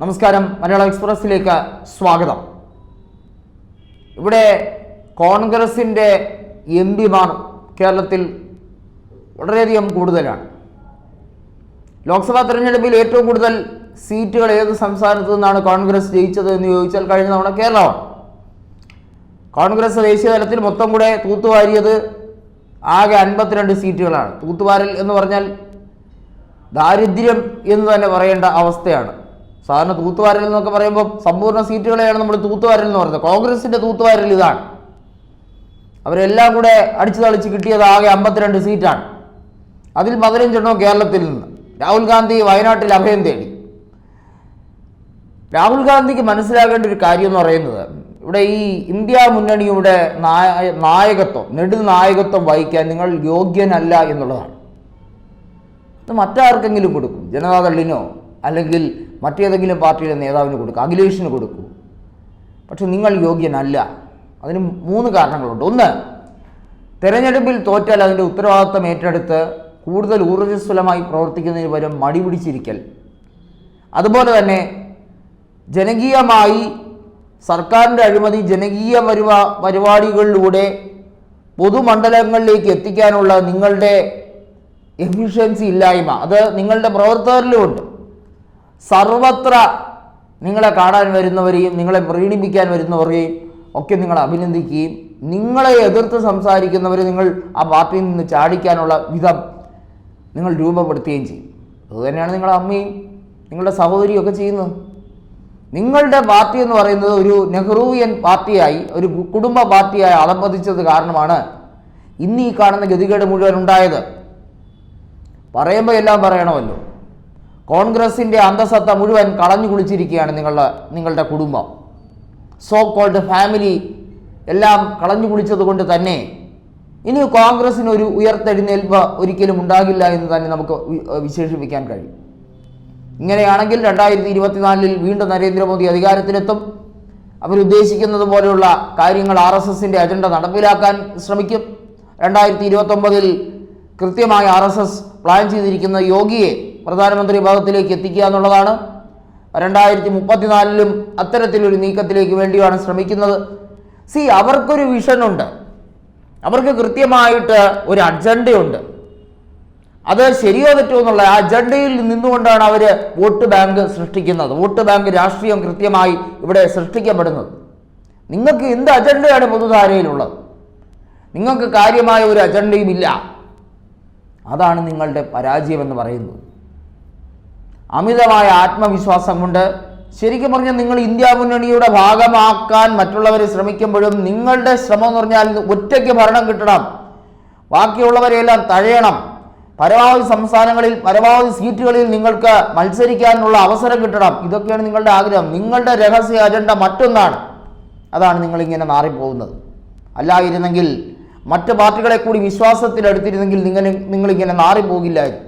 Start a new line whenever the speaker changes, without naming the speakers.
നമസ്കാരം. മലയാളം എക്സ്പ്രസ്സിലേക്ക് സ്വാഗതം. ഇവിടെ കോൺഗ്രസിന്റെ എം പിമാർ കേരളത്തിൽ വളരെയധികം കൂടുതലാണ്. ലോക്സഭാ തെരഞ്ഞെടുപ്പിൽ ഏറ്റവും കൂടുതൽ സീറ്റുകൾ ഏത് സംസ്ഥാനത്തു നിന്നാണ് കോൺഗ്രസ് ജയിച്ചത് എന്ന് ചോദിച്ചാൽ കഴിഞ്ഞ തവണ കേരളമാണ്. കോൺഗ്രസ് ദേശീയ തലത്തിൽ മൊത്തം കൂടെ തൂത്തുവാരിയത് ആകെ അൻപത്തിരണ്ട് സീറ്റുകളാണ്. തൂത്തുവാരൽ എന്ന് പറഞ്ഞാൽ ദാരിദ്ര്യം എന്ന് തന്നെ പറയേണ്ട അവസ്ഥയാണ്. സാധാരണ തൂത്തുവാരൽ എന്നൊക്കെ പറയുമ്പോൾ സമ്പൂർണ സീറ്റുകളെയാണ് നമ്മൾ തൂത്തുവാരൽ എന്ന് പറയുന്നത്. കോൺഗ്രസിന്റെ തൂത്തുവാരൽ ഇതാണ്. അവരെല്ലാം കൂടെ അടിച്ചു തളിച്ച് കിട്ടിയത് ആകെ അമ്പത്തിരണ്ട് സീറ്റാണ്. അതിൽ പതിനഞ്ചെണ്ണോ കേരളത്തിൽ നിന്ന്. രാഹുൽ ഗാന്ധി വയനാട്ടിൽ അഭയം തേടി. രാഹുൽ ഗാന്ധിക്ക് മനസ്സിലാക്കേണ്ട ഒരു കാര്യം എന്ന് പറയുന്നത് ഇവിടെ ഈ ഇന്ത്യ മുന്നണിയുടെ നായ- നായകത്വം നെടുനായകത്വം വഹിക്കാൻ നിങ്ങൾ യോഗ്യനല്ല എന്നുള്ളതാണ്. അത് മറ്റാർക്കെങ്കിലും കൊടുക്കും. ജനതാദളിനോ അല്ലെങ്കിൽ മറ്റേതെങ്കിലും പാർട്ടിയുടെ നേതാവിന് കൊടുക്കുക അഖിലേഷിന് കൊടുക്കൂ. പക്ഷെ നിങ്ങൾ യോഗ്യനല്ല. അതിന് മൂന്ന് കാരണങ്ങളുണ്ട്. ഒന്ന് തെരഞ്ഞെടുപ്പിൽ തോറ്റാൽ അതിന്റെ ഉത്തരവാദിത്തം ഏറ്റെടുത്ത് കൂടുതൽ ഊർജസ്വലമായി പ്രവർത്തിക്കുന്നതിന് പകരം മടി പിടിച്ചിരിക്കൽ. അതുപോലെ തന്നെ ജനകീയമായി സർക്കാരിന്റെ അഴിമതി ജനകീയ പരിപാ പരിപാടികളിലൂടെ പൊതുമണ്ഡലങ്ങളിലേക്ക് എത്തിക്കാനുള്ള നിങ്ങളുടെ എഫിഷ്യൻസി ഇല്ലായ്മ. അത് നിങ്ങളുടെ പ്രവർത്തകരിലുമുണ്ട് സർവത്ര നിങ്ങളെ കാണാൻ വരുന്നവരെയും നിങ്ങളെ പ്രീണിപ്പിക്കാൻ വരുന്നവരെയും ഒക്കെ നിങ്ങൾ അഭിനന്ദിക്കുകയും നിങ്ങളെ എതിർത്ത് സംസാരിക്കുന്നവരെ നിങ്ങൾ ആ പാർട്ടിയിൽ നിന്ന് ചാടിക്കാനുള്ള വിധം നിങ്ങൾ രൂപപ്പെടുത്തുകയും ചെയ്യും. അതുതന്നെയാണ് നിങ്ങളുടെ അമ്മയും നിങ്ങളുടെ സഹോദരിയും ഒക്കെ ചെയ്യുന്നത്. നിങ്ങളുടെ പാർട്ടി എന്ന് പറയുന്നത് ഒരു നെഹ്റുവിയൻ പാർട്ടിയായി ഒരു കുടുംബ പാർട്ടിയായി അധപ്പതിച്ചത് കാരണമാണ് ഇന്ന് ഈ കാണുന്ന ഗതികേട് മുഴുവൻ ഉണ്ടായത്. പറയുമ്പോൾ എല്ലാം പറയണമല്ലോ. കോൺഗ്രസിന്റെ അന്തസത്ത മുഴുവൻ കളഞ്ഞു കുളിച്ചിരിക്കുകയാണ് നിങ്ങളുടെ നിങ്ങളുടെ കുടുംബം. സോ കോൾഡ് ഫാമിലി എല്ലാം കളഞ്ഞു കുളിച്ചത് കൊണ്ട് തന്നെ ഇനി കോൺഗ്രസിന് ഒരു ഉയർത്തെഴുന്നേൽപ്പ് ഒരിക്കലും ഉണ്ടാകില്ല എന്ന് തന്നെ നമുക്ക് വിശേഷിപ്പിക്കാൻ കഴിയും. ഇങ്ങനെയാണെങ്കിൽ രണ്ടായിരത്തി ഇരുപത്തിനാലിൽ വീണ്ടും നരേന്ദ്രമോദി അധികാരത്തിലെത്തും. അവരുദ്ദേശിക്കുന്നത് പോലെയുള്ള കാര്യങ്ങൾ ആർ എസ് എസിന്റെ അജണ്ട നടപ്പിലാക്കാൻ ശ്രമിക്കും. രണ്ടായിരത്തി ഇരുപത്തൊമ്പതിൽ കൃത്യമായി ആർ എസ് എസ് പ്ലാൻ ചെയ്തിരിക്കുന്ന യോഗിയെ പ്രധാനമന്ത്രി ഭാഗത്തിലേക്ക് എത്തിക്കുക എന്നുള്ളതാണ്. രണ്ടായിരത്തി മുപ്പത്തിനാലിലും അത്തരത്തിലൊരു നീക്കത്തിലേക്ക് വേണ്ടിയാണ് ശ്രമിക്കുന്നത്. സി അവർക്കൊരു വിഷനുണ്ട്. അവർക്ക് കൃത്യമായിട്ട് ഒരു അജണ്ടയുണ്ട്. അത് ശരിയോ തെറ്റോ എന്നുള്ള ആ അജണ്ടയിൽ നിന്നുകൊണ്ടാണ് അവർ വോട്ട് ബാങ്ക് സൃഷ്ടിക്കുന്നത്. വോട്ട് ബാങ്ക് രാഷ്ട്രീയം കൃത്യമായി ഇവിടെ സൃഷ്ടിക്കപ്പെടുന്നത്. നിങ്ങൾക്ക് എന്ത് അജണ്ടയാണ് പൊതുധാരയിലുള്ളത്? നിങ്ങൾക്ക് കാര്യമായ ഒരു അജണ്ടയും ഇല്ല അതാണ് നിങ്ങളുടെ പരാജയം എന്ന് പറയുന്നത്. അമിതമായ ആത്മവിശ്വാസം കൊണ്ട് ശരിക്കും പറഞ്ഞാൽ നിങ്ങൾ ഇന്ത്യ മുന്നണിയുടെ ഭാഗമാക്കാൻ മറ്റുള്ളവരെ ശ്രമിക്കുമ്പോഴും നിങ്ങളുടെ ശ്രമം എന്ന് പറഞ്ഞാൽ ഒറ്റയ്ക്ക് ഭരണം കിട്ടണം. ബാക്കിയുള്ളവരെയെല്ലാം തഴയണം. പരമാവധി സംസ്ഥാനങ്ങളിൽ പരമാവധി സീറ്റുകളിൽ നിങ്ങൾക്ക് മത്സരിക്കാനുള്ള അവസരം കിട്ടണം. ഇതൊക്കെയാണ് നിങ്ങളുടെ ആഗ്രഹം. നിങ്ങളുടെ രഹസ്യ അജണ്ട മറ്റൊന്നാണ്. അതാണ് നിങ്ങളിങ്ങനെ മാറിപ്പോകുന്നത്. അല്ലായിരുന്നെങ്കിൽ മറ്റ് പാർട്ടികളെ കൂടി വിശ്വാസത്തിലെടുത്തിരുന്നെങ്കിൽ നിങ്ങൾ നിങ്ങളിങ്ങനെ മാറിപ്പോകില്ലായിരുന്നു.